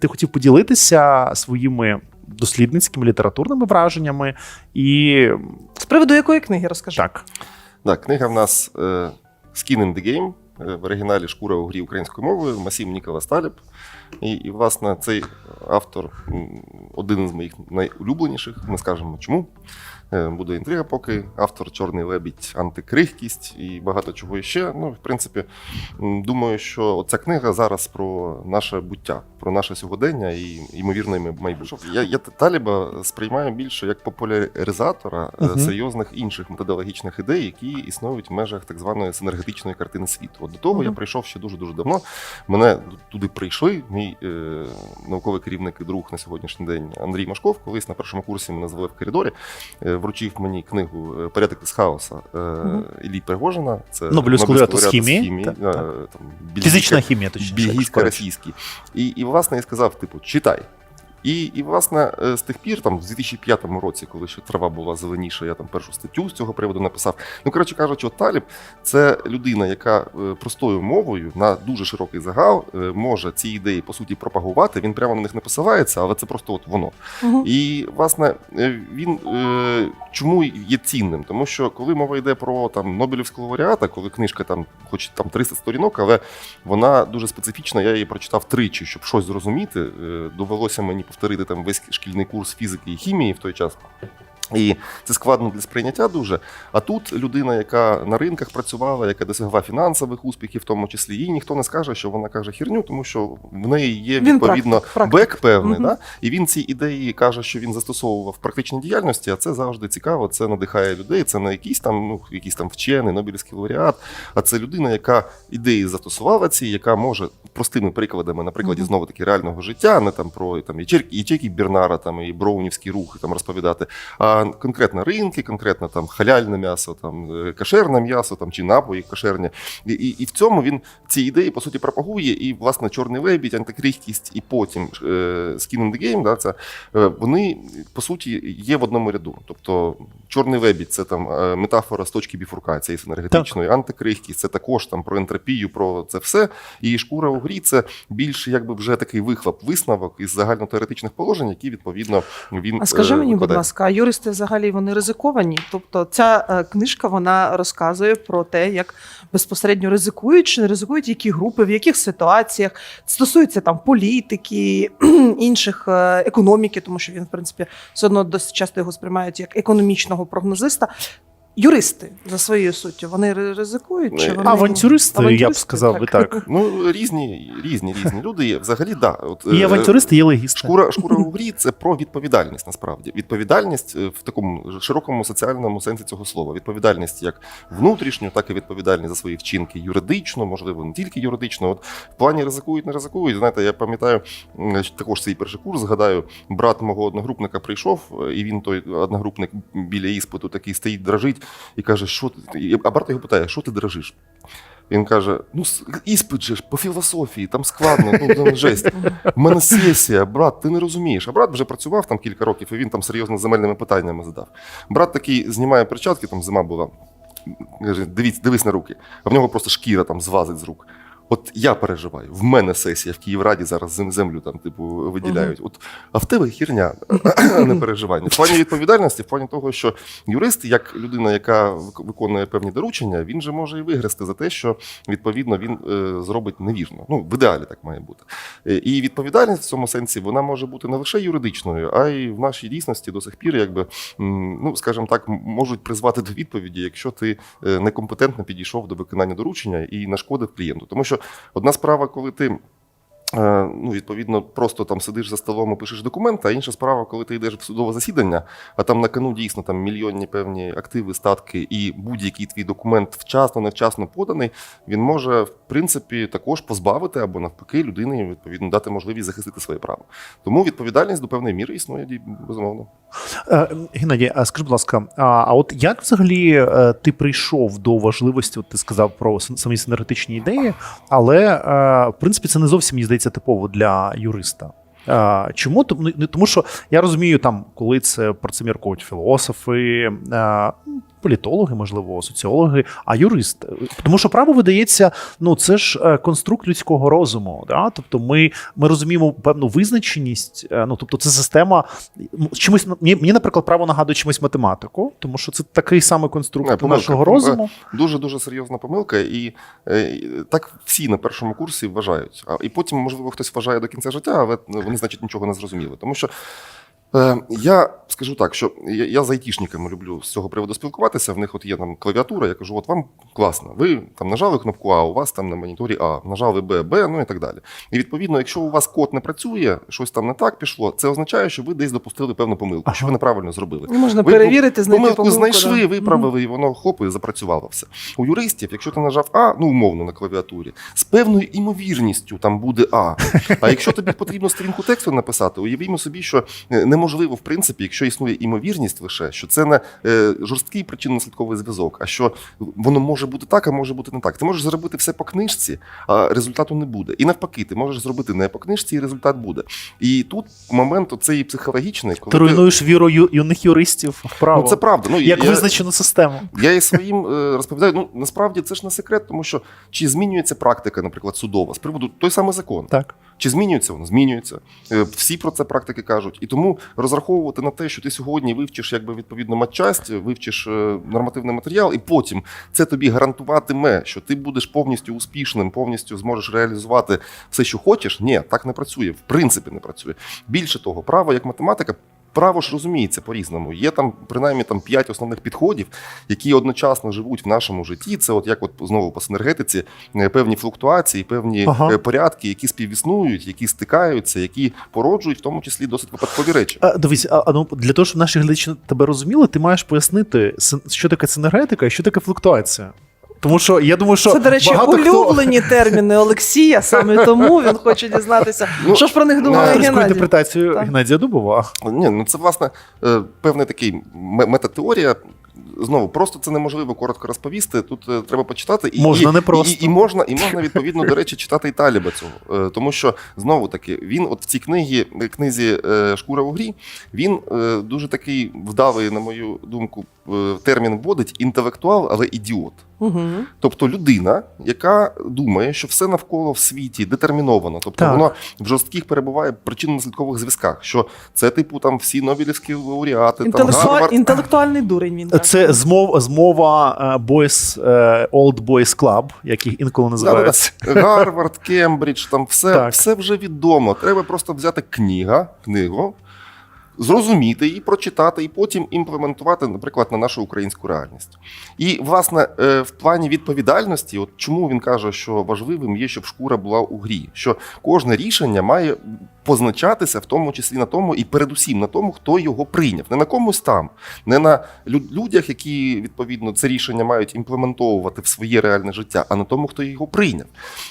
ти хотів поділитися своїми дослідницькими літературними враженнями і З приводу якої книги розкажи? так. Так, книга в нас е, Skin in the Game, е, в оригіналі Шкура у грі українською мовою, Масім Нікола Сталіб. І, і, власне, цей автор один із моїх найулюбленіших. Ми скажемо чому. Е, Буде інтрига, поки автор Чорний лебідь, антикрихкість і багато чого іще. Ну, в принципі, думаю, що ця книга зараз про наше буття, про наше сьогодення і ймовірне майбутнє. Я, я Таліба сприймаю більше як популяризатора Мгм. серйозних інших методологічних ідей, які існують в межах так званої синергетичної картини світу. От до того я прийшов ще дуже дуже давно. Мене туди прийшли. Мій е, науковий керівник і друг на сьогоднішній день Андрій Машков, колись на першому курсі мене звели в коридорі, е, вручив мені книгу е, Порядок із хаоса е, Іллі Пригожина. Це Нобелівську з лауреат хімії. Так, е, так. там, Фізична хімія, точніше. коротше. російський І, і власне я сказав: типу, читай. І, і власне, е, з тих пір, там, в 2005 році, коли ще трава була зеленіша, я там першу статтю з цього приводу написав. Ну, коротше кажучи, от Таліб це людина, яка е, простою мовою на дуже широкий загал е, може ці ідеї по суті пропагувати. Він прямо на них не посилається, але це просто от воно. Мгм. І власне він чому є цінним? Тому що коли мова йде про там Нобелівського лауреата, коли книжка там, хоч там 300 сторінок, але вона дуже специфічна. Я її прочитав тричі, щоб щось зрозуміти. Довелося мені повторити там весь шкільний курс фізики і хімії в той час. І це складно для сприйняття дуже. А тут людина, яка на ринках працювала, яка досягла фінансових успіхів, в тому числі, їй ніхто не скаже, що вона каже херню, тому що в неї є відповідно практик, практик. бек певний. Мгм. Да? І він ці ідеї каже, що він застосовував в практичній діяльності, а це завжди цікаво. Це надихає людей. Це не якийсь там, ну якийсь там вчений, Нобелівський лауреат, а це людина, яка ідеї застосувала ці, яка може простими прикладами, на прикладі Мгм. знову таки реального життя, не там про там ячейки, ячейки Бернара, там і броунівські рухи там розповідати, а конкретно ринки, конкретно там халяльне м'ясо, там е, кошерне м'ясо, там чи напої кошерні. І, і, і в цьому він ці ідеї по суті пропагує. І власне чорний лебідь, антикрихкість, і потім е, Skin in the Game, да, це е, вони по суті є в одному ряду. Тобто чорний лебідь це там е, метафора з точки біфуркації з енергетичної, антикрихкість це також там про ентропію, про це все. І шкура у грі це більше якби вже такий вихлоп, висновок із загальнотеоретичних положень, які відповідно він А скажи е, мені, будь ласка, а юристи взагалі вони ризиковані? Тобто, ця е, книжка вона розказує про те, як безпосередньо ризикують чи не ризикують, які групи, в яких ситуаціях стосується там політики, інших е, економіки, тому що він, в принципі, все одно досить часто його сприймають як економічного прогнозиста. Юристи за своєю суттю вони ризикують? Чи вони... Авантюристи, я б Авантюристи, сказав би так. Ну різні, різні, різні люди є. Взагалі, да. От, І е, авантюристи, є легісти. Шкура, шкура у грі це про відповідальність насправді. Відповідальність е, в такому широкому соціальному сенсі цього слова. Відповідальність як внутрішню, так і відповідальність за свої вчинки юридично, можливо, не тільки юридично. От в плані ризикують, не ризикують. Знаєте, я пам'ятаю також свій перший курс. Згадаю, брат мого одногрупника прийшов, е, і він той одногрупник біля іспиту такий стоїть, дрожить і каже, що ти. І- А брат його питає, що ти дрожиш? Він каже: ну, іспит же ж по філософії, там складно, ну там жесть. У мене сесія, брат, ти не розумієш. А брат вже працював там кілька років, і він там серйозно земельними питаннями задав. Брат такий знімає перчатки, там зима була. Каже, дивіться, дивись на руки. А в нього просто шкіра там звазить з рук. От я переживаю, в мене сесія в Київраді зараз зем- землю там, типу, виділяють. От, а в тебе хірня, а не переживання. В плані відповідальності, в плані того, що юрист, як людина, яка вик- виконує певні доручення, він же може і вигрести за те, що відповідно він е, зробить невірно. Ну, в ідеалі так має бути. Е, І відповідальність в цьому сенсі вона може бути не лише юридичною, а й в нашій дійсності до сих пір, якби ну скажімо так, можуть призвати до відповіді, якщо ти е, некомпетентно підійшов до виконання доручення і нашкодив клієнту. Тому що одна справа, коли ти. Е, Ну, відповідно, просто там сидиш за столом і пишеш документи, а інша справа, коли ти йдеш в судове засідання, а там на кону дійсно там мільйонні певні активи, статки, і будь-який твій документ вчасно, невчасно поданий, він може в принципі також позбавити або навпаки людині відповідно дати можливість захистити своє право. Тому відповідальність до певної міри існує безумовно. Е, Геннадій, а скажи, будь ласка, а, от як взагалі е, ти прийшов до важливості? От ти сказав про самі синергетичні ідеї, але в принципі це не зовсім мені здається типово для юриста. Чому тому, ну, тому, що я розумію, там, коли це про це міркують філософи, політологи, можливо, соціологи, а юрист. Тому що право видається, ну це ж е, конструкт людського розуму. Да? Тобто ми, ми розуміємо певну визначеність. е, Ну тобто, це система чимось мені, мені, наприклад, право нагадує чимось математику, тому що це такий самий конструкт Не, помилка. нашого розуму. Дуже дуже серйозна помилка, і е, так всі на першому курсі вважають. А і потім, можливо, хтось вважає до кінця життя, але вони, значить, нічого не зрозуміли. Тому що я скажу так, що я, я з айтішниками люблю з цього приводу спілкуватися. В них от є там клавіатура. Я кажу, от вам класно. Ви там нажали кнопку А, у вас там на моніторі А, нажали Б, Б, ну і так далі. І відповідно, якщо у вас код не працює, щось там не так пішло, це означає, що ви десь допустили певну помилку, Ага. що ви неправильно зробили. Ну, Можна Ви перевірити, знайти помилку помилку. знайшли, да. виправили, і воно хоп, і запрацювало все. У юристів, якщо ти нажав А, ну умовно на клавіатурі, з певною імовірністю там буде А. А якщо тобі потрібно сторінку тексту написати, уявімо собі, що е, неможливо, в принципі, якщо існує імовірність лише, що це не е, жорсткий причинно-наслідковий зв'язок, а що воно може бути так, а може бути не так. Ти можеш зробити все по книжці, а результату не буде. І навпаки, ти можеш зробити не по книжці, і результат буде. І тут момент оцей психологічний, коли Ти руйнуєш віру ю, юних юристів в право. Ну, це правда. Ну, як я, визначену систему. я і своїм е, розповідаю. Ну насправді це ж не секрет, тому що чи змінюється практика, наприклад, судова з приводу той самий закон. Так. Чи змінюється воно? Змінюється. Е, Всі про це практики кажуть. І тому розраховувати на те, що ти сьогодні вивчиш якби відповідно матчасть, вивчиш е, нормативний матеріал, і потім це тобі гарантуватиме, що ти будеш повністю успішним, повністю зможеш реалізувати все, що хочеш. Ні, так не працює. В принципі, не працює. Більше того, право як математика. Право ж розуміється по-різному. Є там принаймні там п'ять основних підходів, які одночасно живуть в нашому житті. Це от як от знову по синергетиці е, певні флуктуації, певні Ага. е, порядки, які співіснують, які стикаються, які породжують, в тому числі досить випадкові речі. А, дивись, а, а, ну, для того, щоб наші глядачі тебе розуміли, ти маєш пояснити, що таке синергетика і що таке флуктуація. Тому що я думаю, що Це, до речі, багато хто улюблені терміни Олексія, саме тому він хоче дізнатися, Ну, що ж про них думає авторську Геннадій. інтерпретацію Так. Геннадія Дубова. Ні, ну це власне е, певний такий метатеорія. Знову просто це неможливо коротко розповісти. Тут е, треба почитати і Можна і, не просто. І, і можна, і можна відповідно до речі читати і Таліба цього. Е, тому що знову таки він, от в цій книгі, книзі е, Шкура у грі, він е, дуже такий вдалий, на мою думку, е, термін вводить інтелектуал, але ідіот. Угу. Тобто людина, яка думає, що все навколо в світі детерміновано, тобто Так. воно в жорстких перебуває причинно-наслідкових зв'язках, що це, типу, там всі Нобелівські лауреати, там Інтелектуа... Гарвард. Інтелектуальний дурень він. так. Це змов, змова е, Boys, е, Old Boys Club, як їх інколи називається. Гарвард, Кембридж, там все, Так. все вже відомо. Треба просто взяти книга, книгу, зрозуміти її, прочитати і потім імплементувати, наприклад, на нашу українську реальність. І, власне, е, в плані відповідальності, от чому він каже, що важливим є, щоб шкура була у грі, що кожне рішення має позначатися, в тому числі на тому, і передусім на тому, хто його прийняв, не на комусь там, не на людях, які відповідно це рішення мають імплементовувати в своє реальне життя, а на тому, хто його прийняв.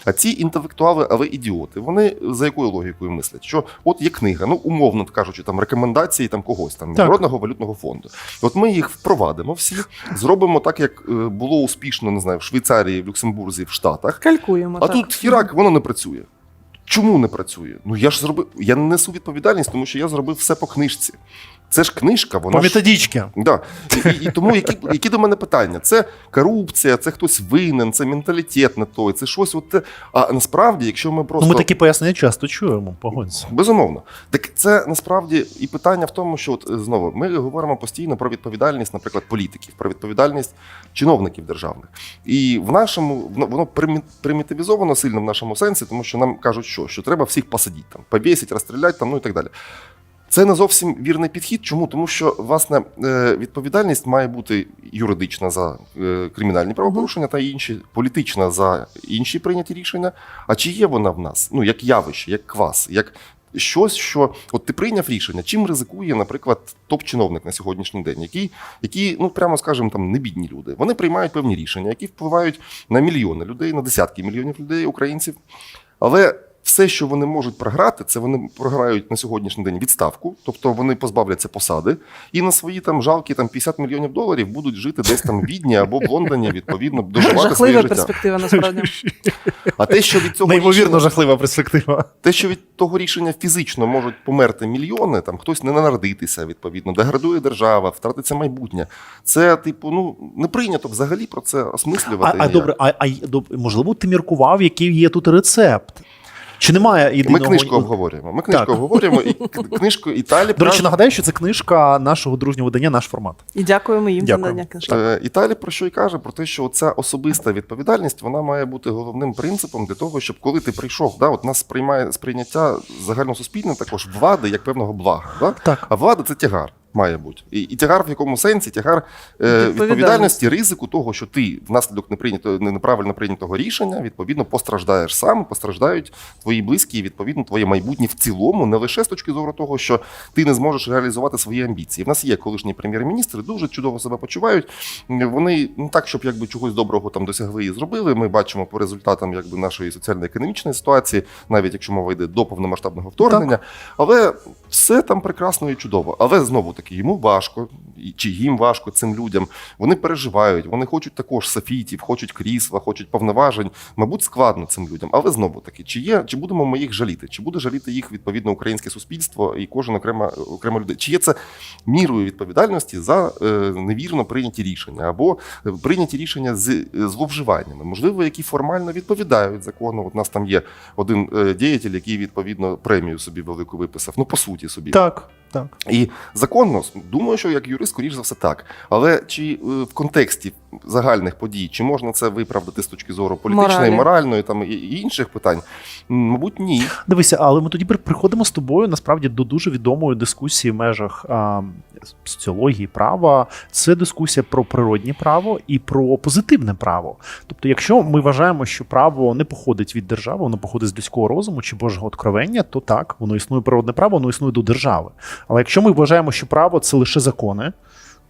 А ці інтелектуали, але ідіоти, вони за якою логікою мислять? Що от є книга, ну умовно кажучи, там рекомендації там когось там міжнародного валютного фонду. От ми їх впровадимо всі, зробимо так, як е, було успішно, не знаю, в Швейцарії, в Люксембурзі, в Штатах. Калькуємо. А так. тут хірак, воно не працює. Чому не працює? Ну я ж зробив. Я не несу відповідальність, тому що я зробив все по книжці. Це ж книжка, вона По ж. Да. І, і, і тому які, які до мене питання? Це корупція, це хтось винен, це менталітет не той, це щось. От, те. а насправді, якщо ми просто Ну, ми такі пояснення часто чуємо, погодься. Безумовно, так це насправді і питання в тому, що от е, знову ми говоримо постійно про відповідальність, наприклад, політиків, про відповідальність чиновників державних. І в нашому воно- воно примітивізовано сильно в нашому сенсі, тому що нам кажуть, що, що треба всіх посадити, там, повісити, розстріляти, там, ну і так далі. Це не зовсім вірний підхід. Чому? Тому що власне е, відповідальність має бути юридична за е, кримінальні правопорушення та інші, політична за інші прийняті рішення. А чи є вона в нас? Ну як явище, як квас, як щось, що от ти прийняв рішення, чим ризикує, наприклад, топ-чиновник на сьогоднішній день, який, які, ну прямо скажемо, там не бідні люди. Вони приймають певні рішення, які впливають на мільйони людей, на десятки мільйонів людей, українців. Але все, що вони можуть програти, це вони програють на сьогоднішній день відставку, тобто вони позбавляться посади, і на свої там жалкі там 50 мільйонів доларів будуть жити десь там в Відні або в Лондоні, відповідно, доживати своє Жахлива життя. перспектива насправді. А те, що від цього Неймовірно рішення, жахлива перспектива. те, що від того рішення фізично можуть померти мільйони, там хтось не народитися, відповідно, деградує держава, втратиться майбутнє. Це, типу, ну не прийнято взагалі про це осмислювати. а ніяк. добре, а, а можливо, ти міркував, який є тут рецепт? Чи немає Ми книжку обговорюємо. Ми книжку Так. обговорюємо, і книжку Італі До речі, нагадаю, що це книжка нашого дружнього видання, наш формат. І дякуємо їм за Дякую. надання книжки. Е, Італі про що й каже? Про те, що ця особиста відповідальність вона має бути головним принципом для того, щоб коли ти прийшов, да, от нас сприймає сприйняття загальносуспільне також влади як певного блага. Да? Так. А влада це тягар. Має бути. І, і тягар в якому сенсі? Тягар е, Відповідальності. відповідальності, ризику того, що ти внаслідок неприйнято, не- неправильно прийнятого рішення, відповідно, постраждаєш сам, постраждають твої близькі, і відповідно твоє майбутнє в цілому, не лише з точки зору того, що ти не зможеш реалізувати свої амбіції. В нас є колишні прем'єр-міністри, дуже чудово себе почувають. Вони не так, щоб якби чогось доброго там досягли і зробили. Ми бачимо по результатам якби нашої соціально-економічної ситуації, навіть якщо мова йде до повномасштабного вторгнення. Але все там прекрасно і чудово. Але знову таки йому важко, чи їм важко цим людям. Вони переживають, вони хочуть також софітів, хочуть крісла, хочуть повноважень. Мабуть, складно цим людям. Але знову таки, чи є, чи будемо ми їх жаліти? Чи буде жаліти їх відповідно українське суспільство і кожен окрема окрема людина? Чи є це мірою відповідальності за е, невірно прийняті рішення або е, прийняті рішення з е, зловживаннями? Можливо, які формально відповідають закону. От у нас там є один е, діятель, який відповідно премію собі велику виписав. Ну по суті собі. Так, так. І законно, думаю, що як юрист, скоріш за все, так. Але чи е, в контексті загальних подій, чи можна це виправдати з точки зору політичної, Моралі. моральної там і- інших питань? Мабуть, ні. Дивися, але ми тоді при- приходимо з тобою насправді до дуже відомої дискусії в межах а, соціології права. Це дискусія про природнє право і про позитивне право. Тобто, якщо ми вважаємо, що право не походить від держави, воно походить з людського розуму чи божого откровення, то так, воно існує природне право, воно існує до держави. Але якщо ми вважаємо, що право це лише закони.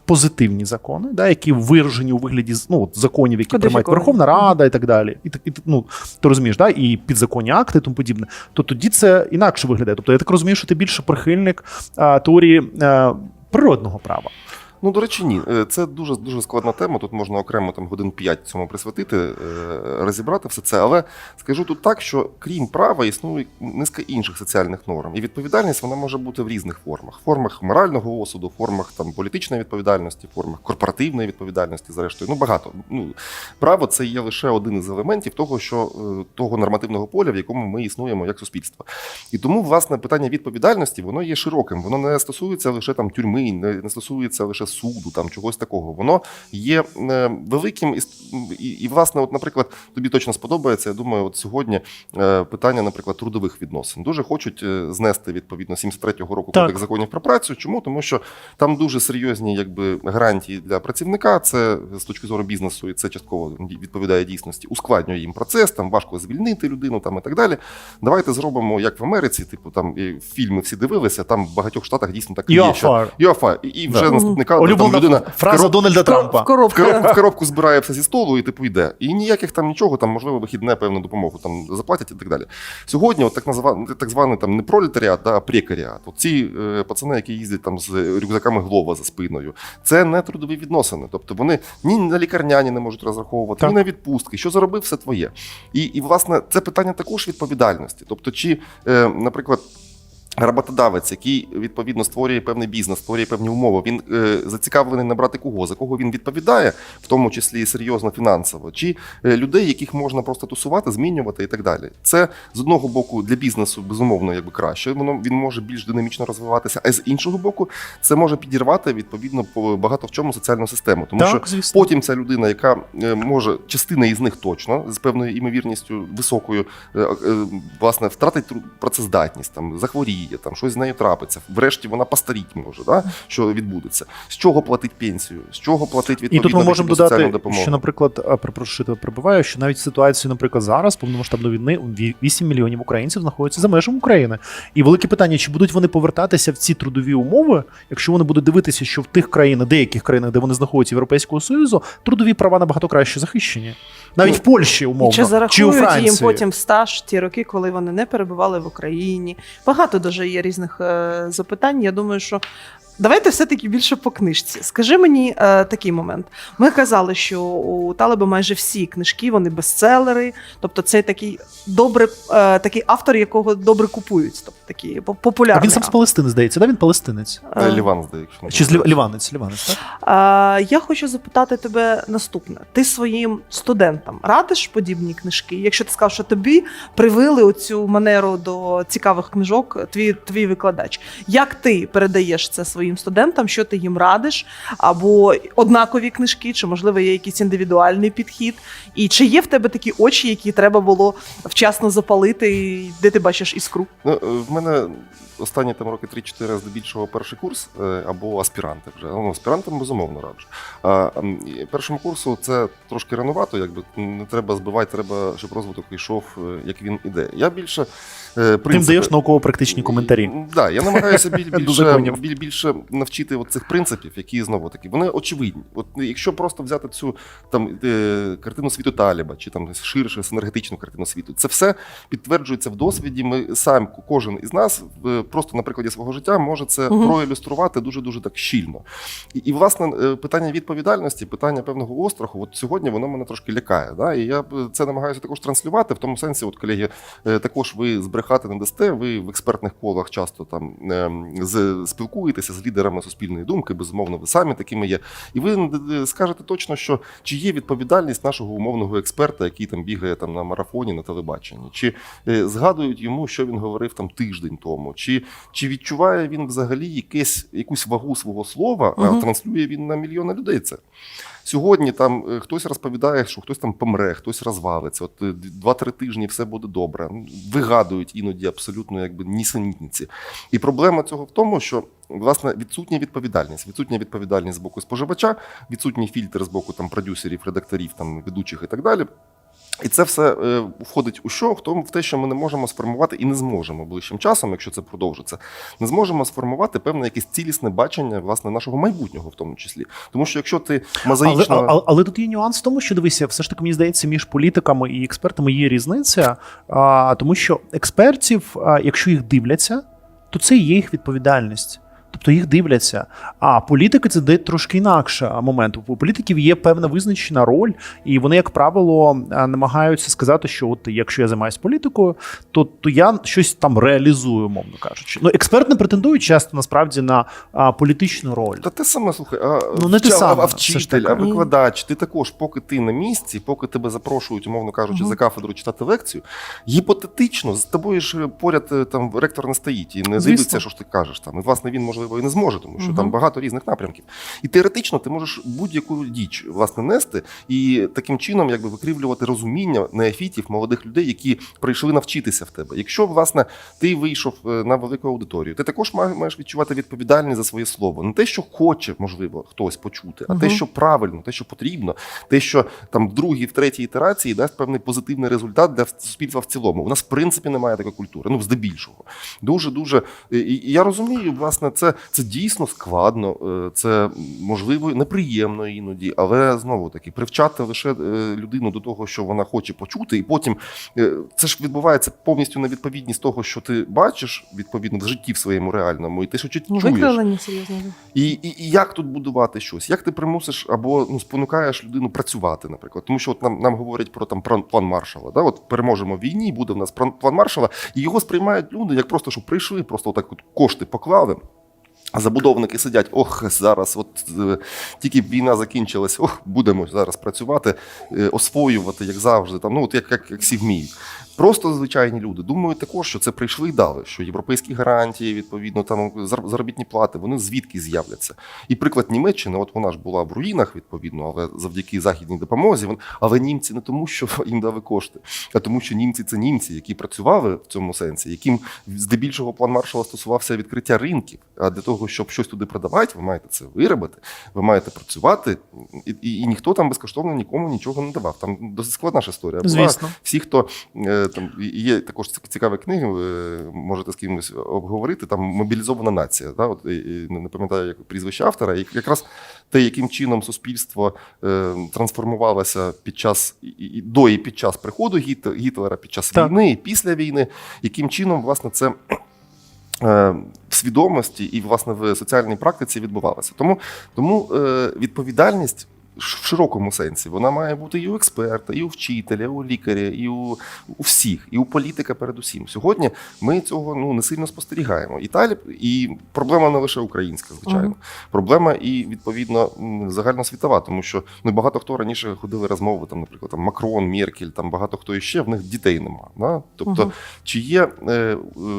Позитивні закони, да, які виражені у вигляді ну, от законів, які приймає Верховна Рада і так далі. І, так- і, ну, ти розумієш, да, і підзаконні акти і тому подібне, то тоді це інакше виглядає. Тобто я так розумію, що ти більше прихильник а, теорії а, природного права. Ну, до речі, ні. Е, Це дуже дуже складна тема. Тут можна окремо там годин 5 цьому присвятити, е, розібрати все це. Але скажу тут так, що крім права існує низка інших соціальних норм. І відповідальність вона може бути в різних формах: формах морального осуду, формах там політичної відповідальності, формах корпоративної відповідальності, зрештою. Ну багато. Ну право це є лише один із елементів того, що е, того нормативного поля, в якому ми існуємо як суспільство. І тому, власне, питання відповідальності воно є широким. Воно не стосується лише там тюрми, не, не стосується лише суду, там чогось такого. Воно є е, великим і, і, і, власне, от, наприклад, тобі точно сподобається. Я думаю, от сьогодні е, питання, наприклад, трудових відносин. Дуже хочуть е, знести відповідно 73-го року Так. кодекс законів про працю. Чому? Тому що там дуже серйозні якби гарантії для працівника. Це з точки зору бізнесу, і це частково відповідає дійсності. Ускладнює їм процес, там важко звільнити людину, там і так далі. Давайте зробимо як в Америці, типу там і фільми всі дивилися. Там в багатьох штатах дійсно так і є. Що І, і вже Да. Кадр, там Улюблена людина фраза короб- Дональда Трампа. В коробку. в коробку, в коробку збирає все зі столу і типу йде. І ніяких там нічого, там можливо вихідне певну допомогу там заплатять і так далі. Сьогодні, от так назва, так званий там не пролетаріат, а прекаріат. От ці е, пацани, які їздять там з рюкзаками Глова за спиною, це не трудові відносини. Тобто вони ні на лікарняні не можуть розраховувати, Так. ні на відпустки. Що заробив, все твоє. І, і власне це питання також відповідальності. Тобто, чи, е, наприклад. Роботодавець, який відповідно створює певний бізнес, створює певні умови. Він е, зацікавлений набрати кого, за кого він відповідає, в тому числі серйозно фінансово, чи е, людей, яких можна просто тусувати, змінювати і так далі. Це з одного боку для бізнесу безумовно якби краще. Воно він може більш динамічно розвиватися, а з іншого боку, це може підірвати відповідно по багато в чому соціальну систему, тому що звісно. Потім ця людина, яка е, може частина із них точно з певною імовірністю високою, е, е, власне, втратить працездатність, там захворіє, захворіє, там щось з нею трапиться. Врешті вона постаріть може, да? що відбудеться. З чого платить пенсію, з чого платить І відповідно тут ми можемо додати, допомогу. що, наприклад, перепрошую, тебе прибиваю, що навіть ситуацію, наприклад, зараз повномасштабної війни ві- 8 мільйонів українців знаходяться за межами України. І велике питання: чи будуть вони повертатися в ці трудові умови, якщо вони будуть дивитися, що в тих країнах, деяких країнах, де вони знаходяться Європейського союзу, трудові права набагато краще захищені, навіть Ну, в Польщі, умовно, І чи чи у Франції. їм потім стаж ті роки, коли вони не перебували в Україні? Багато дуже є різних е, запитань. Я думаю, що давайте все-таки більше по книжці. Скажи мені е, такий момент. Ми казали, що у Талеба майже всі книжки вони бестселери, тобто це такий добре, е, такий автор, якого добре купують, тобто такий по- А він сам з. Палестини, здається, да? Він палестинець. Е, Е, Ліван, здається. Чи з Лів- Ліванець, Ліванець, так? А, я хочу запитати тебе наступне: ти своїм студентам радиш подібні книжки? Якщо ти сказав, що тобі привили оцю манеру до цікавих книжок, твій, твій викладач. Як ти передаєш це своїм студентам? Що ти їм радиш? Або однакові книжки, чи можливо є якийсь індивідуальний підхід? І чи є в тебе такі очі, які треба було вчасно запалити, де ти бачиш іскру? Ну, е, в мене останні там роки 3-4 здебільшого перший курс е, або аспіранти вже. Ну, аспірантам безумовно раджу. А першому курсу це трошки ранувато, якби не треба збивати, треба, щоб розвиток йшов, е, як він іде. Я більше е, Тим даєш науково-практичні коментарі. Так, да, я намагаюся біль, більше, біль, більше навчити от цих принципів, які знову таки вони очевидні. От якщо просто взяти цю там е, картину світу Таліба, чи там ширше синергетичну картину світу, це все підтверджується в досвіді. Ми сам кожен із нас е, просто на прикладі свого життя може це Мгм. проілюструвати дуже дуже так щільно. І, і власне е, питання відповідальності, питання певного остраху, от сьогодні воно мене трошки лякає. Да? І я це намагаюся також транслювати в тому сенсі, от колеги, е, також ви збрехати не дасте. Ви в експертних колах часто там ем, з спілкуєтеся з лідерами суспільної думки. Безумовно, ви самі такими є. І ви е, скажете точно, що чи є відповідальність нашого умовного експерта, який там бігає там на марафоні на телебаченні, чи е, згадують йому, що він говорив там тиждень тому, чи, чи відчуває він взагалі якесь якусь вагу свого слова, а транслює він на мільйони людей це. Сьогодні там е, хтось розповідає, що хтось там помре, хтось розвалиться. От е, два-три тижні все буде добре. Вигадують іноді абсолютно якби нісенітниці. І проблема цього в тому, що власне відсутня відповідальність, відсутня відповідальність з боку споживача, відсутній фільтр з боку там продюсерів, редакторів, там ведучих і так далі. І це все е, входить у що? В тому в те, що ми не можемо сформувати і не зможемо ближчим часом, якщо це продовжиться, не зможемо сформувати певне якесь цілісне бачення власне нашого майбутнього, в тому числі. Тому що якщо ти Але, мозаїчно але, але тут є нюанс в тому, що дивися, все ж таки мені здається, між політиками і експертами є різниця, а, тому що експертів, а, якщо їх дивляться, то це є їх відповідальність. Тобто їх дивляться. А політики це де трошки інакше момент. У політиків є певна визначена роль, і вони, як правило, намагаються сказати, що от якщо я займаюся політикою, то, то я щось там реалізую, мовно кажучи. Ну, експерт не претендує часто насправді на а, політичну роль. Та те саме слухай, а, Ну, не вча- саме, а вчитель, а викладач, ти також, поки ти на місці, поки тебе запрошують, умовно кажучи, Мгм. за кафедру читати лекцію, гіпотетично з тобою ж поряд е, там ректор не стоїть і не дивиться, що ж ти кажеш там. І власне він можливо і не зможе, тому що Мгм. там багато різних напрямків. І теоретично ти можеш будь-яку діч власне нести і таким чином якби викривлювати розуміння неофітів, молодих людей, які прийшли навчитися в тебе. Якщо власне ти вийшов е, на велику аудиторію, ти також маєш відчувати відповідальність за своє слово. Не те, що хоче, можливо, хтось почути, а те, що правильно, те, що потрібно, те, що там в другій, в третій ітерації дасть певний позитивний результат для суспільства в цілому. У нас в принципі немає такої культури, ну здебільшого. Дуже дуже і я розумію, власне, це, це дійсно складно, е, це можливо неприємно іноді, але знову таки привчати лише е, людину до того, що вона хоче почути, і потім е, це ж відбувається повністю на відповідність того, що ти бачиш відповідно в житті в своєму реальному, і те, що чуєш. Серйозно. І, і, і як тут будувати щось? Як ти примусиш або ну, спонукаєш людину працювати, наприклад? Тому що от нам, нам говорять про там план, план Маршала. Да? От переможемо в війні, буде в нас план, Маршала, і його сприймають люди як просто, що прийшли, просто отак от кошти поклали. Забудовники сидять, ох, зараз, от е, тільки війна закінчилась, ох, будемо зараз працювати, е, освоювати, як завжди, там, ну от як, як, як всі вміють. Просто звичайні люди думають також, що це прийшли і дали, що європейські гарантії, відповідно, там зар- заробітні плати, вони звідки з'являться. І приклад Німеччини, от вона ж була в руїнах, відповідно, але завдяки західній допомозі. Але німці не тому, що їм дали кошти, а тому, що німці це німці, які працювали в цьому сенсі, яким здебільшого план маршала стосувався відкриття ринків. А для того, щоб щось туди продавати, ви маєте це виробити, ви маєте працювати, і, і, і ніхто там безкоштовно нікому нічого не давав. Там досить складна ж історія. була. Звісно. Всі, хто е, там є також цікаві книги, е, можете з кимось обговорити. Там мобілізована нація. Да? От, не пам'ятаю як прізвище автора. І якраз те, яким чином суспільство е, трансформувалося під час і, і до і під час приходу Гіт- Гітлера, під час Так. війни і після війни, яким чином власне це. е, В свідомості і власне в соціальній практиці відбувалося. Тому, тому відповідальність в широкому сенсі вона має бути і у експерта, і у вчителя, і у лікаря, і у, у всіх, і у політика передусім. Сьогодні ми цього ну не сильно спостерігаємо. І далі, і проблема не лише українська, звичайно. Мгм. Проблема і відповідно загальносвітова, тому що ну багато хто раніше ходили розмови, там, наприклад, там Макрон, Меркель, там багато хто іще, в них дітей нема. Да? Тобто, Мгм. чи є е, е,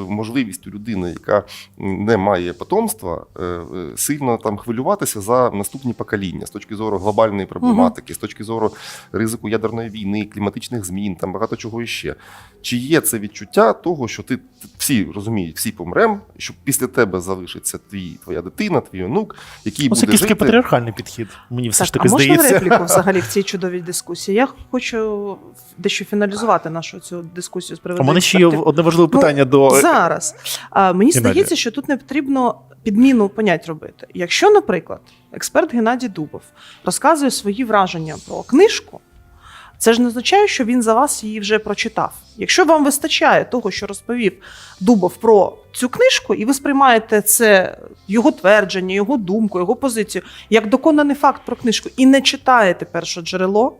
можливість у людини, яка не має потомства, е, е, сильно там хвилюватися за наступні покоління з точки зору глобальної проблематики, з точки зору ризику ядерної війни, кліматичних змін, там багато чого іще. Чи є це відчуття того, що ти всі розуміють, всі помрем, що після тебе залишиться твій твоя дитина, твій онук, який Ось буде якийсь жити. патріархальний підхід. Мені все ж таки а можна здається. репліку взагалі в цій чудовій дискусії? Я хочу дещо фіналізувати нашу цю дискусію з У мене ще є одне важливе Ну, питання до зараз. А, мені здається, що тут не потрібно підміну понять робити. Якщо, наприклад, експерт Геннадій Дубов розказує свої враження про книжку, це ж не означає, що він за вас її вже прочитав. Якщо вам вистачає того, що розповів Дубов про цю книжку, і ви сприймаєте це його твердження, його думку, його позицію як доконаний факт про книжку, і не читаєте перше джерело.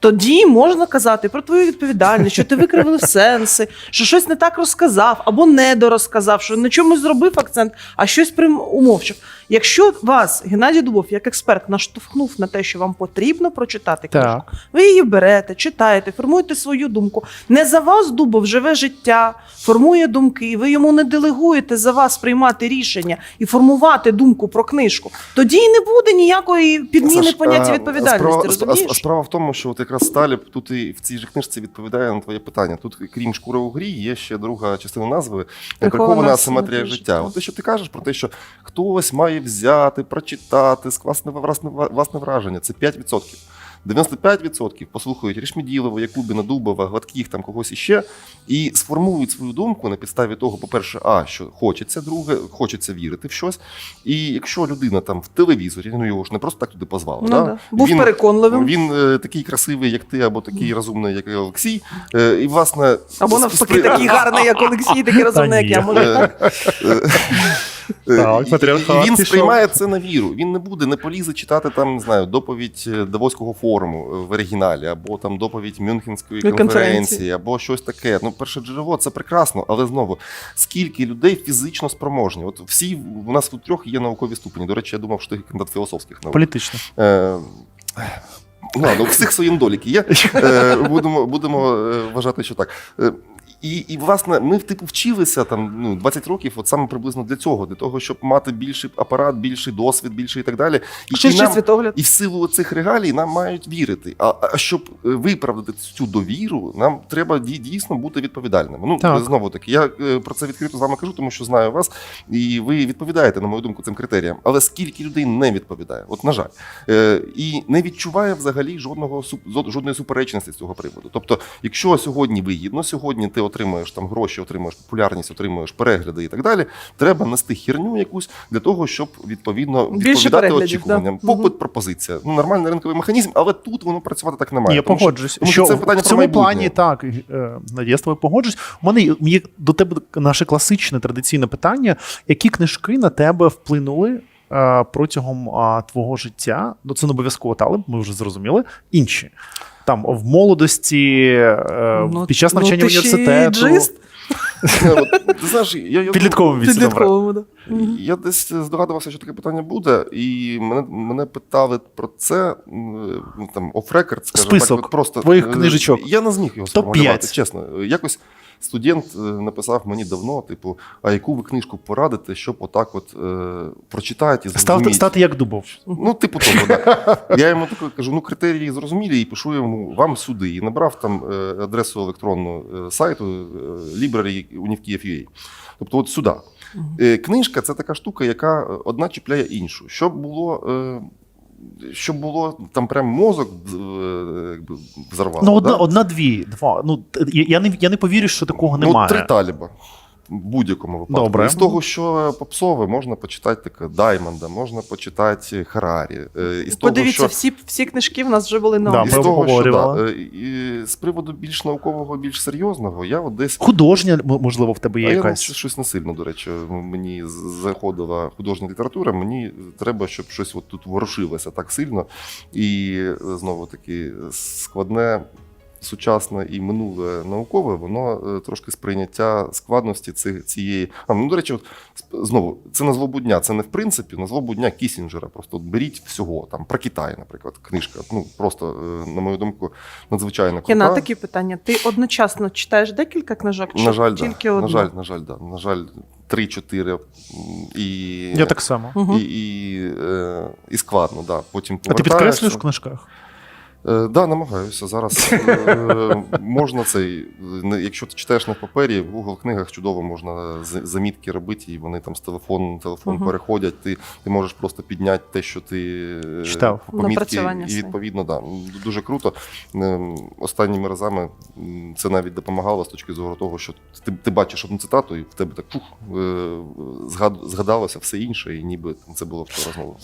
Тоді можна казати про твою відповідальність, що ти викривив сенси, що щось не так розказав або недорозказав, що на чомусь зробив акцент, а щось прям умовчав. Якщо вас Геннадій Дубов, як експерт, наштовхнув на те, що вам потрібно прочитати книжку, так. ви її берете, читаєте, формуєте свою думку. Не за вас Дубов живе життя, формує думки. Ви йому не делегуєте за вас приймати рішення і формувати думку про книжку. Тоді й не буде ніякої підміни Саш, поняття а, відповідальності. Справа, розумієш? а справа в тому, що от якраз Сталіб тут і в цій же книжці відповідає на твоє питання. Тут, крім шкури у грі, є ще друга частина назви Прихована асиметрія життя. От те, що ти кажеш про те, що хтось має взяти, прочитати, власне, власне, враження. Це 5%. 95% послухають Рішміділова, Якубіна, Дубова, Гладких, там когось іще, і сформують свою думку на підставі того, по-перше, а що хочеться, друге, хочеться вірити в щось. І якщо людина там в телевізорі, ну його ж не просто так туди позвали, Ну, да? да. Був Він- переконливим. він е, такий красивий, як ти, або такий розумний, як Олексій. Е, і, власне, Або навпаки, спри- такий гарний, як Олексій, такий розумний, як я. Може, так? Е, Так, патріархат і він пішов. сприймає це на віру. Він не буде, не полізе читати там, не знаю, доповідь е, Давоського форуму е, в оригіналі, або там доповідь Мюнхенської конференції, або щось таке. Ну, перше джерело це прекрасно, але знову скільки людей фізично спроможні? От всі у нас тут трьох є наукові ступені. До речі, я думав, що ти кандидат філософських наук. Політично. Е, ладно, у всіх свої недоліки є. Е, будемо будемо вважати, що так. І, і власне, ми типу вчилися там ну, 20 років, от саме приблизно для цього, для того, щоб мати більший апарат, більший досвід, більший і так далі. І, і, нам, світогляд. і в силу цих регалій нам мають вірити. А, а щоб е, виправдати цю довіру, нам треба дійсно бути відповідальними. Ну Так. знову таки, я е, про це відкрито з вами кажу, тому що знаю вас, і ви відповідаєте, на мою думку, цим критеріям. Але скільки людей не відповідає? От на жаль, Е, і не відчуває взагалі жодного жодної суперечності з цього приводу. Тобто, якщо сьогодні вигідно, сьогодні ти отримаєш там гроші, отримаєш популярність, отримаєш перегляди і так далі. Треба нести херню якусь для того, щоб відповідно відповідати очікуванням. да. Попит, пропозиція. Ну нормальний ринковий механізм, але тут воно працювати так не має. Я Тому що- тому що що це питання в цьому майбутнє. плані так, е, Надія, я з тобою погоджуюсь. У мене є- до тебе наше класичне традиційне питання: які книжки на тебе вплинули е, протягом а, твого життя? Ну це не обов'язково талеб, ми вже зрозуміли. Інші. Там в молодості, е, Ну, під час ну, навчання університету. ще університету. джист. Ти знаєш, я, я, Підлітковим віці. Підлітковому, да. Я десь здогадувався, що таке питання буде, і мене, мене питали про це ну, там off-record, скажімо Список так, от просто твоїх е, книжечок. Я не зміг його Топ-5. сформулювати, чесно. Якось студент е, написав мені давно: типу, а яку ви книжку порадите, щоб отак от е, прочитати і Стати, зрозуміти. стати як дубов. Ну, типу того, да. Я йому тако кажу: ну критерії зрозумілі, і пишу йому вам сюди. І набрав там е, адресу електронну е, сайту е, library univkiev.ua. Тобто, от сюди. Книжка це така штука, яка одна чіпляє іншу. Щоб було. Щоб було там прям мозок е, якби, взорвало. Ну, одна, да? одна-дві, два. Ну, я, я, не, я не повірю, що такого Ну, немає. три таліба. Будь-якому випадку. Добре. І з того, що попсове, можна почитати таке Даймонда, можна почитати Харарі. е, І того, Подивіться, що... всі, всі книжки в нас вже були на Да, І ми з того, що да, е, і з приводу більш наукового, більш серйозного, я от десь Художня, можливо, в тебе є а якась. щось, щось не сильно, до речі, мені заходила художня література. Мені треба, щоб щось от тут ворушилося так сильно. І е, знову таки складне. Сучасне і минуле наукове, воно е, трошки сприйняття складності цих, цієї. А, ну, до речі, от, знову, це на злобу дня. Це не в принципі на злобу дня Кісінджера. Просто от беріть всього. Там про Китай, наприклад, книжка. Ну просто, е, на мою думку, надзвичайно крута. Яна, такі питання. Ти одночасно читаєш декілька книжок, чи На жаль, тільки да. одну? на жаль, на жаль, да. На жаль, три-чотири. м, І, Я так само. Мгм. і, і, е, і складно, да. Потім А ти підкреслюєш в книжках? Е, да, намагаюся. Зараз е, можна цей. Якщо ти читаєш на папері, в Google книгах чудово можна з- замітки робити, і вони там з телефону на телефон Мгм. переходять. Ти, ти можеш просто підняти те, що ти е, Читав. помітки, і відповідно, да, дуже круто. Ем, Останніми разами це навіть допомагало з точки зору того, що ти, ти бачиш одну цитату, і в тебе так фух, згад- згадалося все інше, і ніби це було вчора знову.